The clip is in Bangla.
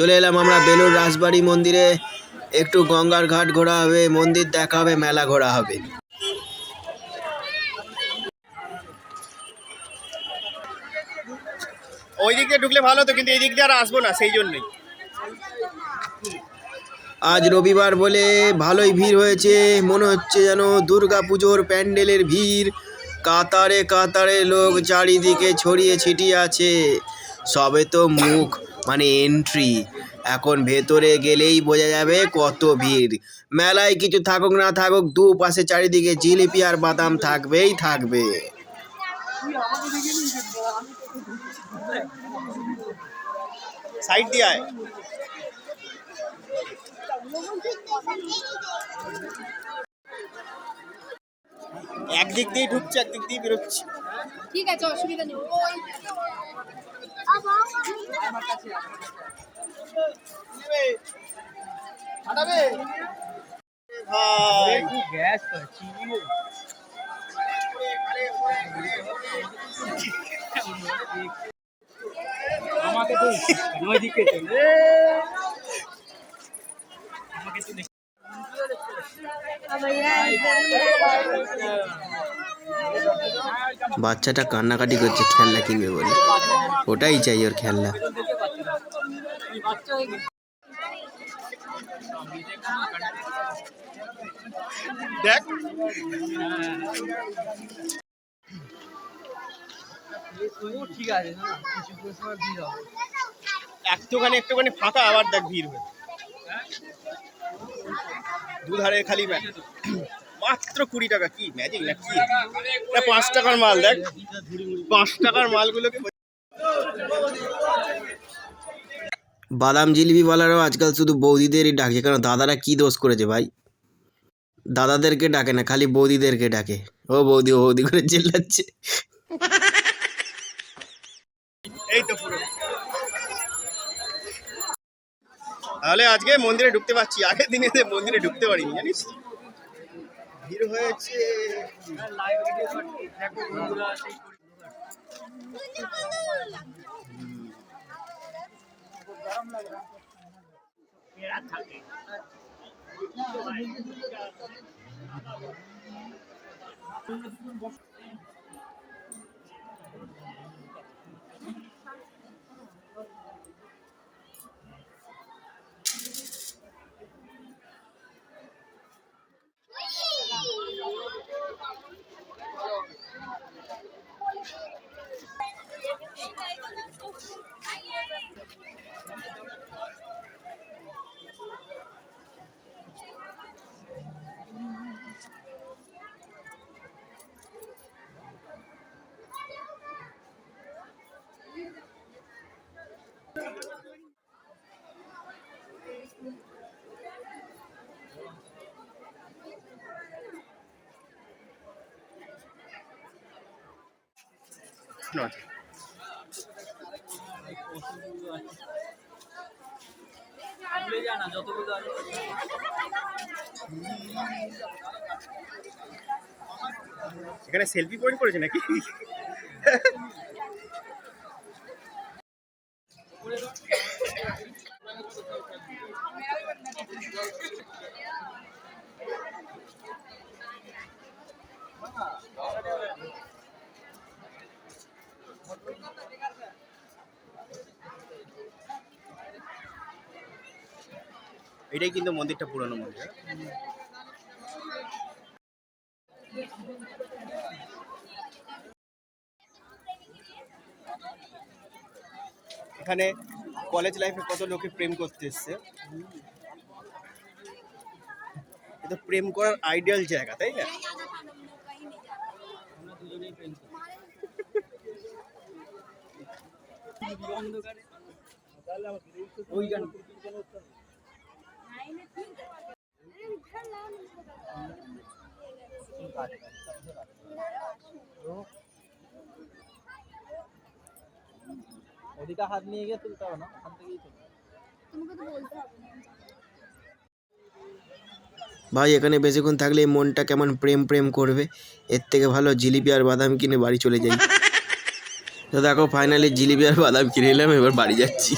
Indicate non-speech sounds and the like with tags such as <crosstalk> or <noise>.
চলে এলাম আমরা বেলুর রাজবাড়ি মন্দিরে। একটু গঙ্গার ঘাট ঘোরা হবে মন্দির দেখা হবে মেলা ঘোরা হবে। ওই দিক দিয়ে ঢুকলে ভালো হতো কিন্তু এই দিক দিয়ে আর আসব না সেই জন্যই। আজ রবিবার বলে ভালোই ভিড় হয়েছে মনে হচ্ছে যেন দুর্গা পুজোর প্যান্ডেলের ভিড়। কাতারে কাতারে লোক চারিদিকে ছড়িয়ে ছিটিয়ে আছে সবে তো মুখ। মানে এন্ট্রি এখন ভেতরে গেলেই বোঝা যাবে কত ভিড়। মেলায় কিছু থাকুক না থাকুক দু পাশে চারিদিকে জিলিপি আর বাদাম থাকবেই থাকবে। সাইড দিয়ে একদিক দিয়ে ঢুকছে একদিক দিয়ে বেরোচ্ছে। ঠিক আছে অসুবিধা নেই। ভাই। বাচ্চাটা কান্নাকাটি করছে খেলনা কিনবে বলে। ওটাই চাই ওর খেলনা। দেখ। একটুখানি একটুখানি ফাঁকা, আবার দেখ ভিড় হয়ে। দুধারে খালি মাত্র কুড়ি টাকা, কি ম্যাজিক না কি? পাঁচ টাকার মাল, দেখ। পাঁচ টাকার মালগুলোকে বাদাম জিলিপিওয়ালারাও আজকাল শুধু বৌদিদেরই ডাকে কারণ দাদারা কি দোষ করেছে ভাই? দাদাদেরকে ডাকে না খালি বৌদিদেরকে ডাকে। ও বৌদি ও বৌদি করে চিল্লাচ্ছে। এই তো পুরো। তাহলে আজকে মন্দিরে ঢুকতে পারছি। আগের দিনে মন্দিরে ঢুকতে পারিনি জানিস? ভিড় হয়েছে। থাকে নয়। এখানে সেলফি পয়েন্ট করেছে নাকি? এটাই কিন্তু মন্দিরটা পুরনো মন্দির। এখানে কলেজ লাইফে কত লোকে প্রেম করতে এসছে। এটা প্রেম করার আইডিয়াল জায়গা তাই না? <laughs> ওদিকে হাত নিয়ে গিয়ে তুলতে হবে না ওখান থেকেই তুলতে তোমাকে তো বলতে হবে। ভাই এখানে বেশিক্ষণ থাকলে মনটা কেমন প্রেম প্রেম করবে? এর থেকে ভালো জিলিপি আর বাদাম কিনে বাড়ি চলে যাই। তো দেখো ফাইনালি জিলিপি আর বাদাম কিনে এলাম এবার বাড়ি যাচ্ছি।